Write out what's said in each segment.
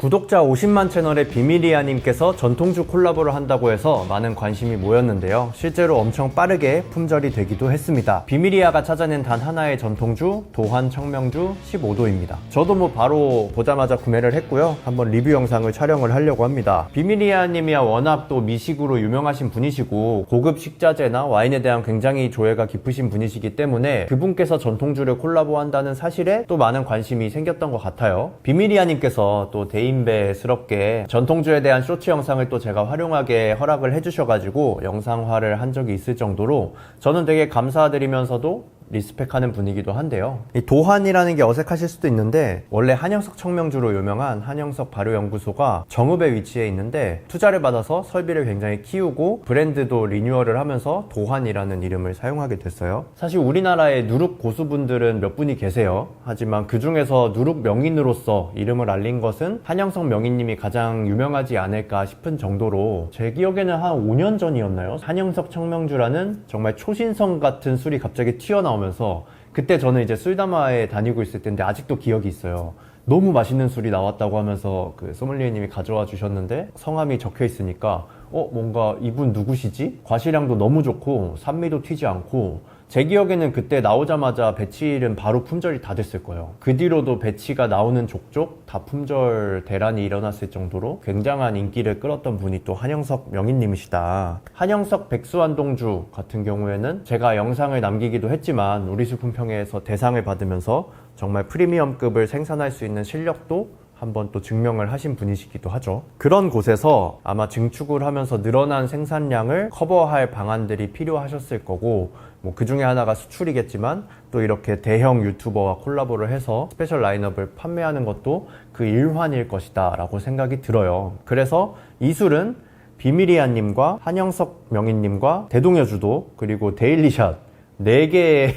구독자 50만 채널의 비밀이야님께서 전통주 콜라보를 한다고 해서 많은 관심이 모였는데요. 실제로 엄청 빠르게 품절이 되기도 했습니다. 비밀이야가 찾아낸 단 하나의 전통주 도한 청명주 15도입니다. 저도 뭐 바로 보자마자 구매를 했고요. 한번 리뷰 영상을 촬영을 하려고 합니다. 비밀이야님이야 워낙 또 미식으로 유명하신 분이시고 고급 식자재나 와인에 대한 굉장히 조예가 깊으신 분이시기 때문에 그분께서 전통주를 콜라보한다는 사실에 또 많은 관심이 생겼던 것 같아요. 비밀이야님께서 또 대인배스럽게 전통주에 대한 쇼츠 영상을 또 제가 활용하게 허락을 해주셔가지고 영상화를 한 적이 있을 정도로 저는 되게 감사드리면서도 리스펙하는 분이기도 한데요. 이 도한이라는 게 어색하실 수도 있는데 원래 한영석 청명주로 유명한 한영석 발효연구소가 정읍에 위치해 있는데 투자를 받아서 설비를 굉장히 키우고 브랜드도 리뉴얼을 하면서 도한이라는 이름을 사용하게 됐어요. 사실 우리나라의 누룩 고수분들은 몇 분이 계세요. 하지만 그 중에서 누룩 명인으로서 이름을 알린 것은 한영석 명인님이 가장 유명하지 않을까 싶은 정도로 제 기억에는 한 5년 전이었나요? 한영석 청명주라는 정말 초신성 같은 술이 갑자기 튀어나 오면서 그때 저는 이제 술담화에 다니고 있을 때인데 아직도 기억이 있어요. 너무 맛있는 술이 나왔다고 하면서 그 소믈리에님이 가져와 주셨는데 성함이 적혀 있으니까 어 뭔가 이분 누구시지? 과시량도 너무 좋고 산미도 튀지 않고 제 기억에는 그때 나오자마자 배치일은 바로 품절이 다 됐을 거예요. 그 뒤로도 배치가 나오는 족족 다 품절 대란이 일어났을 정도로 굉장한 인기를 끌었던 분이 또 한영석 명인님이시다. 한영석 백수한동주 같은 경우에는 제가 영상을 남기기도 했지만 우리술품평회에서 대상을 받으면서 정말 프리미엄급을 생산할 수 있는 실력도 한번 또 증명을 하신 분이시기도 하죠. 그런 곳에서 아마 증축을 하면서 늘어난 생산량을 커버할 방안들이 필요하셨을 거고, 뭐 그 중에 하나가 수출이겠지만 또 이렇게 대형 유튜버와 콜라보를 해서 스페셜 라인업을 판매하는 것도 그 일환일 것이다 라고 생각이 들어요. 그래서 이 술은 비밀이야님과 한영석 명인님과 대동여주도 그리고 데일리샷 4개의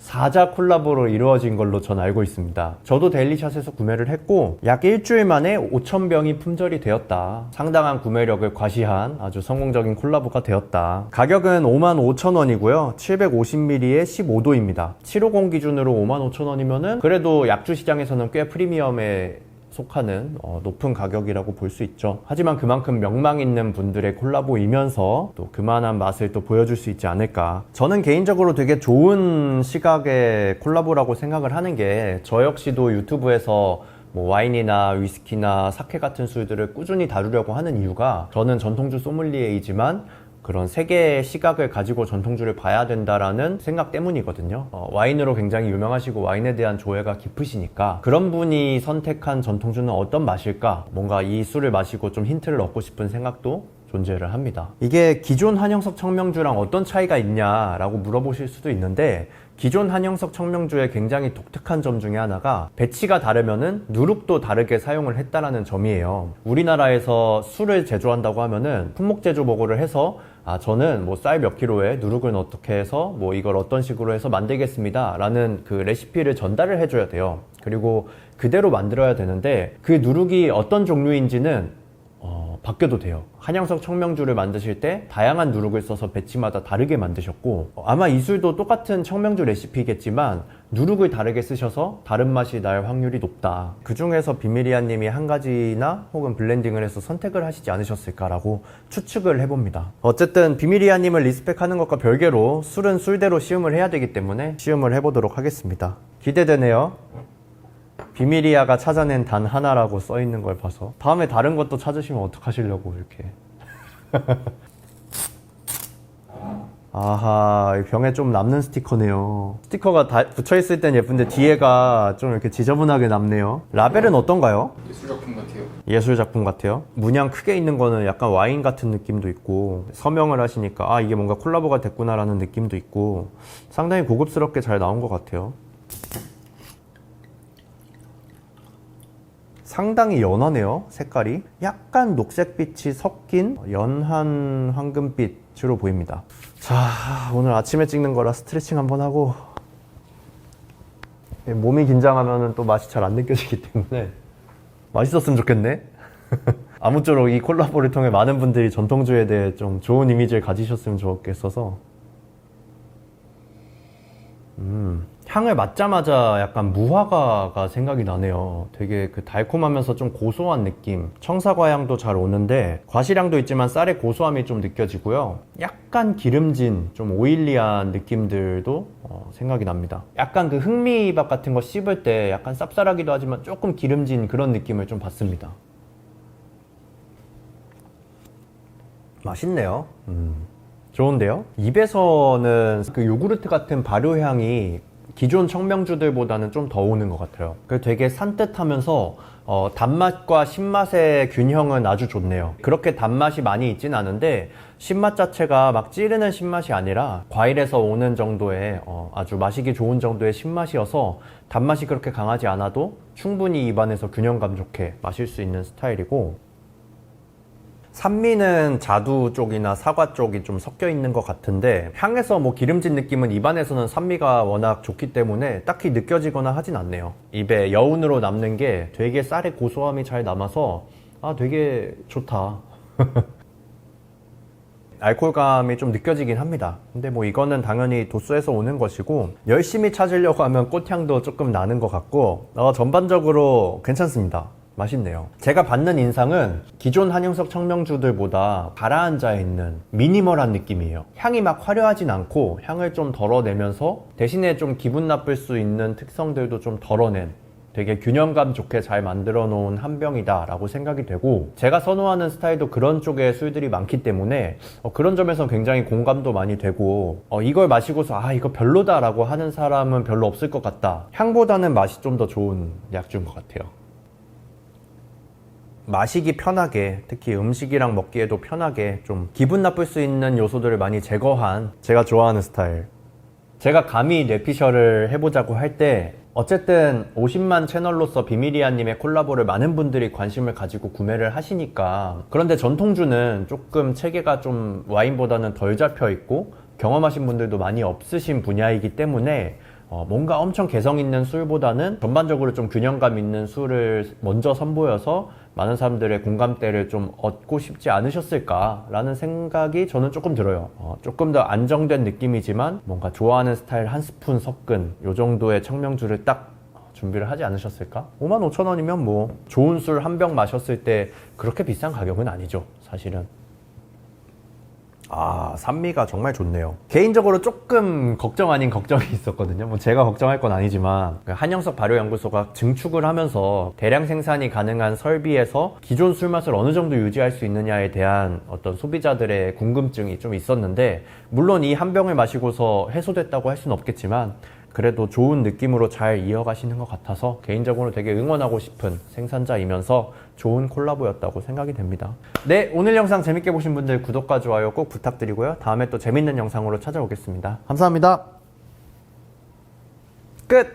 사자 콜라보로 이루어진 걸로 전 알고 있습니다. 저도 데일리샷에서 구매를 했고 약 일주일 만에 5,000병이 품절이 되었다. 상당한 구매력을 과시한 아주 성공적인 콜라보가 되었다. 가격은 55,000원이고요. 750ml에 15도입니다. 750 기준으로 55,000원이면은 그래도 약주 시장에서는 꽤 프리미엄에 속하는 어, 높은 가격이라고 볼 수 있죠. 하지만 그만큼 명망 있는 분들의 콜라보이면서 또 그만한 맛을 또 보여줄 수 있지 않을까. 저는 개인적으로 되게 좋은 시각의 콜라보라고 생각을 하는 게 저 역시도 유튜브에서 뭐 와인이나 위스키나 사케 같은 술들을 꾸준히 다루려고 하는 이유가 저는 전통주 소믈리에이지만 그런 세계의 시각을 가지고 전통주를 봐야 된다라는 생각 때문이거든요. 어, 와인으로 굉장히 유명하시고 와인에 대한 조예가 깊으시니까 그런 분이 선택한 전통주는 어떤 맛일까? 뭔가 이 술을 마시고 좀 힌트를 얻고 싶은 생각도 존재를 합니다. 이게 기존 한영석 청명주랑 어떤 차이가 있냐라고 물어보실 수도 있는데 기존 한영석 청명주의 굉장히 독특한 점 중에 하나가 배치가 다르면은 누룩도 다르게 사용을 했다라는 점이에요. 우리나라에서 술을 제조한다고 하면은 품목 제조 보고를 해서 아 저는 뭐 쌀 몇 킬로에 누룩은 어떻게 해서 뭐 이걸 어떤 식으로 해서 만들겠습니다 라는 그 레시피를 전달을 해줘야 돼요. 그리고 그대로 만들어야 되는데 그 누룩이 어떤 종류인지는 어, 바뀌어도 돼요. 한양석 청명주를 만드실 때 다양한 누룩을 써서 배치마다 다르게 만드셨고 어, 아마 이 술도 똑같은 청명주 레시피겠지만 누룩을 다르게 쓰셔서 다른 맛이 날 확률이 높다. 그 중에서 비밀이야 님이 한 가지나 혹은 블렌딩을 해서 선택을 하시지 않으셨을까라고 추측을 해봅니다. 어쨌든 비밀이야 님을 리스펙하는 것과 별개로 술은 술대로 시음을 해야 되기 때문에 시음을 해보도록 하겠습니다. 기대되네요. 비밀이야가 찾아낸 단 하나라고 써 있는 걸 봐서 다음에 다른 것도 찾으시면 어떡하시려고 이렇게 아하 이 병에 좀 남는 스티커네요 스티커가 다 붙여있을 땐 예쁜데 뒤에가 좀 이렇게 지저분하게 남네요 라벨은 어떤가요? 예술작품 같아요. 예술 작품 같아요. 문양 크게 있는 거는 약간 와인 같은 느낌도 있고 서명을 하시니까 아 이게 뭔가 콜라보가 됐구나 라는 느낌도 있고 상당히 고급스럽게 잘 나온 것 같아요. 상당히 연하네요 색깔이 약간 녹색빛이 섞인 연한 황금빛으로 보입니다 자 오늘 아침에 찍는 거라 스트레칭 한번 하고 몸이 긴장하면 또 맛이 잘 안 느껴지기 때문에 맛있었으면 좋겠네. 아무쪼록 이 콜라보를 통해 많은 분들이 전통주에 대해 좀 좋은 이미지를 가지셨으면 좋겠어서. 음, 향을 맡자마자 약간 무화과가 생각이 나네요. 되게 그 달콤하면서 좀 고소한 느낌. 청사과 향도 잘 오는데 과실향도 있지만 쌀의 고소함이 좀 느껴지고요. 약간 기름진 좀 오일리한 느낌들도 어, 생각이 납니다. 약간 그 흑미밥 같은 거 씹을 때 약간 쌉쌀하기도 하지만 조금 기름진 그런 느낌을 좀 받습니다. 맛있네요. 음, 좋은데요? 입에서는 그 요구르트 같은 발효향이 기존 청명주들보다는 좀 더 오는 것 같아요. 그 되게 산뜻하면서 어, 단맛과 신맛의 균형은 아주 좋네요. 그렇게 단맛이 많이 있진 않은데 신맛 자체가 막 찌르는 신맛이 아니라 과일에서 오는 정도의 어, 아주 마시기 좋은 정도의 신맛이어서 단맛이 그렇게 강하지 않아도 충분히 입안에서 균형감 좋게 마실 수 있는 스타일이고 산미는 자두 쪽이나 사과 쪽이 좀 섞여 있는 것 같은데 향에서 뭐 기름진 느낌은 입안에서는 산미가 워낙 좋기 때문에 딱히 느껴지거나 하진 않네요. 입에 여운으로 남는 게 되게 쌀의 고소함이 잘 남아서 아 되게 좋다. 알코올감이 좀 느껴지긴 합니다. 근데 뭐 이거는 당연히 도수에서 오는 것이고 열심히 찾으려고 하면 꽃향도 조금 나는 것 같고 어, 전반적으로 괜찮습니다. 맛있네요. 제가 받는 인상은 기존 한영석 청명주들보다 가라앉아 있는 미니멀한 느낌이에요. 향이 막 화려하진 않고 향을 좀 덜어내면서 대신에 좀 기분 나쁠 수 있는 특성들도 좀 덜어낸 되게 균형감 좋게 잘 만들어 놓은 한 병이다 라고 생각이 되고 제가 선호하는 스타일도 그런 쪽의 술들이 많기 때문에 어, 그런 점에서 굉장히 공감도 많이 되고 어, 이걸 마시고서 아 이거 별로다 라고 하는 사람은 별로 없을 것 같다 향보다는 맛이 좀 더 좋은 약주인 것 같아요 마시기 편하게 특히 음식이랑 먹기에도 편하게 좀 기분 나쁠 수 있는 요소들을 많이 제거한 제가 좋아하는 스타일. 제가 감히 뇌피셜을 해보자고 할 때 어쨌든 50만 채널로서 비밀이아님의 콜라보를 많은 분들이 관심을 가지고 구매를 하시니까 그런데 전통주는 조금 체계가 좀 와인보다는 덜 잡혀 있고 경험하신 분들도 많이 없으신 분야이기 때문에 어, 뭔가 엄청 개성 있는 술보다는 전반적으로 좀 균형감 있는 술을 먼저 선보여서 많은 사람들의 공감대를 좀 얻고 싶지 않으셨을까라는 생각이 저는 조금 들어요. 어, 조금 더 안정된 느낌이지만 뭔가 좋아하는 스타일 한 스푼 섞은 요 정도의 청명주를 딱 준비를 하지 않으셨을까? 5만 5천 원이면 뭐 좋은 술 한 병 마셨을 때 그렇게 비싼 가격은 아니죠. 사실은. 아, 산미가 정말 좋네요. 개인적으로 조금 걱정 아닌 걱정이 있었거든요. 뭐 제가 걱정할 건 아니지만 그 한영석 발효연구소가 증축을 하면서 대량 생산이 가능한 설비에서 기존 술 맛을 어느 정도 유지할 수 있느냐에 대한 어떤 소비자들의 궁금증이 좀 있었는데 물론 이 한 병을 마시고서 해소됐다고 할 수는 없겠지만 그래도 좋은 느낌으로 잘 이어가시는 것 같아서 개인적으로 되게 응원하고 싶은 생산자이면서 좋은 콜라보였다고 생각이 됩니다. 네, 오늘 영상 재밌게 보신 분들 구독과 좋아요 꼭 부탁드리고요. 다음에 또 재밌는 영상으로 찾아오겠습니다. 감사합니다. 끝!